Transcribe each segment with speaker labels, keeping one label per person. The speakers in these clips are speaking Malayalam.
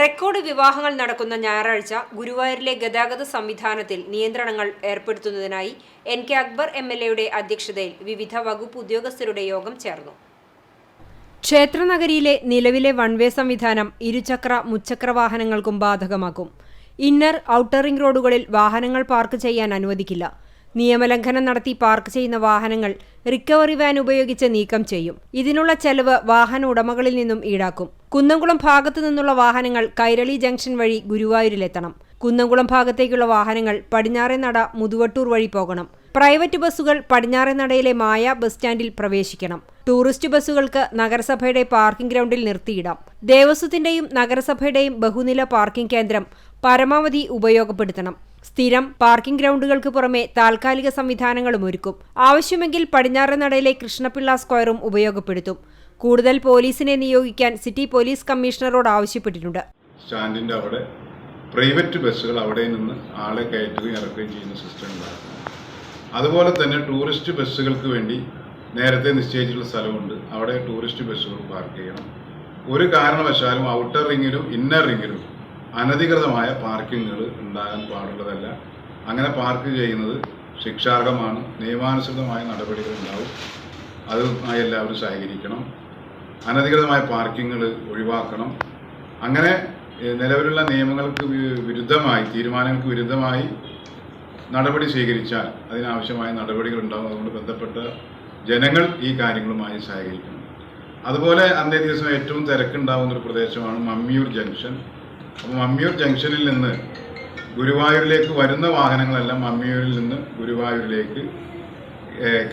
Speaker 1: റെക്കോർഡ് വിവാഹങ്ങൾ നടക്കുന്ന ഞായറാഴ്ച ഗുരുവായൂരിലെ ഗതാഗത സംവിധാനത്തിൽ നിയന്ത്രണങ്ങൾ ഏർപ്പെടുത്തുന്നതിനായി N K Akbar M L എയുടെ അധ്യക്ഷതയിൽ വിവിധ വകുപ്പ് ഉദ്യോഗസ്ഥരുടെ യോഗം ചേർന്നു. ക്ഷേത്രനഗരിയിലെ നിലവിലെ വൺവേ സംവിധാനം ഇരുചക്ര മുച്ചക്ര വാഹനങ്ങൾക്കും ബാധകമാക്കും. ഇന്നർ ഔട്ടറിംഗ് റോഡുകളിൽ വാഹനങ്ങൾ പാർക്ക് ചെയ്യാൻ അനുവദിക്കില്ല. നിയമലംഘനം നടത്തി പാർക്ക് ചെയ്യുന്ന വാഹനങ്ങൾ റിക്കവറി വാൻ ഉപയോഗിച്ച് നീക്കം ചെയ്യും. ഇതിനുള്ള ചെലവ് വാഹന ഉടമകളിൽ നിന്നും ഈടാക്കും. കുന്നംകുളം ഭാഗത്തു നിന്നുള്ള വാഹനങ്ങൾ കൈരളി ജംഗ്ഷൻ വഴി ഗുരുവായൂരിലെത്തണം. കുന്നംകുളം ഭാഗത്തേക്കുള്ള വാഹനങ്ങൾ പടിഞ്ഞാറേ നട മുതുവട്ടൂർ വഴി പോകണം. പ്രൈവറ്റ് ബസ്സുകൾ പടിഞ്ഞാറേ നടയിലെ മായ ബസ് സ്റ്റാൻഡിൽ പ്രവേശിക്കണം. ടൂറിസ്റ്റ് ബസ്സുകൾക്ക് നഗരസഭയുടെ പാർക്കിംഗ് ഗ്രൗണ്ടിൽ നിർത്തിയിടാം. ദേവസ്വത്തിന്റെയും നഗരസഭയുടെയും ബഹുനില പാർക്കിംഗ് കേന്ദ്രം പരമാവധി ഉപയോഗപ്പെടുത്തണം. സ്ഥിരം പാർക്കിംഗ് ഗ്രൗണ്ടുകൾക്ക് പുറമെ താൽക്കാലിക സംവിധാനങ്ങളും ഒരുക്കും. ആവശ്യമെങ്കിൽ പടിഞ്ഞാറൻ നടയിലെ കൃഷ്ണപിള്ള സ്ക്വയറും ഉപയോഗപ്പെടുത്തും. കൂടുതൽ പോലീസിനെ നിയോഗിക്കാൻ സിറ്റി പോലീസ് കമ്മീഷണറോട് ആവശ്യപ്പെട്ടിട്ടുണ്ട്.
Speaker 2: സ്റ്റാൻഡിന്റെ അവിടെ പ്രൈവറ്റ് ബസ്സുകൾ അവിടെ നിന്ന് ആളെ കയറ്റുകയും ഇറക്കുകയും ചെയ്യുന്ന സിസ്റ്റം ഉണ്ടാകും. അതുപോലെ തന്നെ ടൂറിസ്റ്റ് ബസ്സുകൾക്ക് വേണ്ടി നേരത്തെ നിശ്ചയിച്ചിട്ടുള്ള സ്ഥലമുണ്ട്. അവിടെ ടൂറിസ്റ്റ് ബസ്സുകൾ പാർക്ക് ചെയ്യണം. ഒരു കാരണവശാലും ഔട്ടർ റിങ്ങിലും ഇന്നർ റിങ്ങിലും അനധികൃതമായ പാർക്കിങ്ങുകൾ ഉണ്ടാകാൻ പാടുള്ളതല്ല. അങ്ങനെ പാർക്ക് ചെയ്യുന്നത് ശിക്ഷാർഹമാണ്. നിയമാനുസൃതമായ നടപടികൾ ഉണ്ടാവും. അതുമായി എല്ലാവരും സഹകരിക്കണം. അനധികൃതമായ പാർക്കിങ്ങുകൾ ഒഴിവാക്കണം. അങ്ങനെ നിലവിലുള്ള നിയമങ്ങൾക്ക് വിരുദ്ധമായി തീരുമാനങ്ങൾക്ക് വിരുദ്ധമായി നടപടി സ്വീകരിച്ചാൽ അതിനാവശ്യമായ നടപടികൾ ഉണ്ടാവും. അതുകൊണ്ട് ബന്ധപ്പെട്ട ജനങ്ങൾ ഈ കാര്യങ്ങളുമായി സഹകരിക്കണം. അതുപോലെ അന്നേ ദിവസം ഏറ്റവും തിരക്കുണ്ടാവുന്ന ഒരു പ്രദേശമാണ് മമ്മിയൂർ ജംഗ്ഷൻ. അപ്പോൾ മമ്മിയൂർ ജംഗ്ഷനിൽ നിന്ന് ഗുരുവായൂരിലേക്ക് വരുന്ന വാഹനങ്ങളെല്ലാം മമ്മിയൂരിൽ നിന്ന് ഗുരുവായൂരിലേക്ക്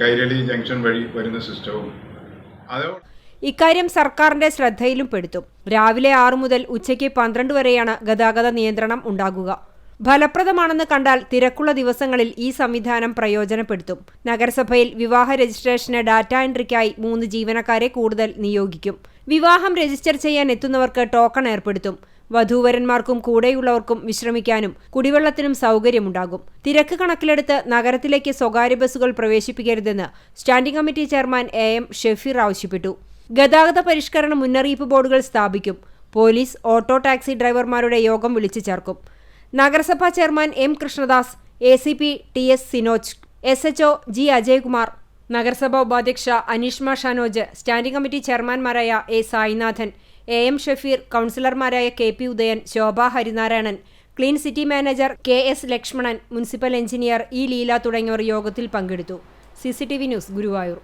Speaker 2: കൈരളി ജംഗ്ഷൻ വഴി വരുന്ന സിസ്റ്റവും. അതോ
Speaker 1: ഇക്കാര്യം സർക്കാരിന്റെ ശ്രദ്ധയിലും പെടുത്തും. രാവിലെ ആറു മുതൽ ഉച്ചയ്ക്ക് പന്ത്രണ്ട് വരെയാണ് ഗതാഗത നിയന്ത്രണം ഉണ്ടാകുക. ഫലപ്രദമാണെന്ന് കണ്ടാൽ തിരക്കുള്ള ദിവസങ്ങളിൽ ഈ സംവിധാനം പ്രയോജനപ്പെടുത്തും. നഗരസഭയിൽ വിവാഹ രജിസ്ട്രേഷന് ഡാറ്റ എൻട്രിക്കായി മൂന്ന് ജീവനക്കാരെ കൂടുതൽ നിയോഗിക്കും. വിവാഹം രജിസ്റ്റർ ചെയ്യാൻ എത്തുന്നവർക്ക് ടോക്കൺ ഏർപ്പെടുത്തും. വധൂവരന്മാർക്കും കൂടെയുള്ളവർക്കും വിശ്രമിക്കാനും കുടിവെള്ളത്തിനും സൗകര്യമുണ്ടാകും. തിരക്ക് കണക്കിലെടുത്ത് നഗരത്തിലേക്ക് സ്വകാര്യ ബസ്സുകൾ പ്രവേശിപ്പിക്കരുതെന്ന് standing committee chairman A M Shefeer ആവശ്യപ്പെട്ടു. ഗതാഗത പരിഷ്കരണ മുന്നറിയിപ്പ് ബോർഡുകൾ സ്ഥാപിക്കും. പോലീസ് ഓട്ടോ ടാക്സി ഡ്രൈവർമാരുടെ യോഗം വിളിച്ചു ചേർക്കും. നഗരസഭാ chairman M Krishnadas A C P T S Sinoj S H O G Ajaykumar നഗരസഭാ ഉപാധ്യക്ഷ Aneeshma Shanoj standing committee ചെയർമാൻമാരായ A Sainathan A M Shafeer കൗൺസിലർമാരായ K P Udayan Shobha Harinarayanan clean city manager K S Lakshmanan municipal engineer E Leela തുടങ്ങിയവർ യോഗത്തിൽ പങ്കെടുത്തു. C news Guruvayur.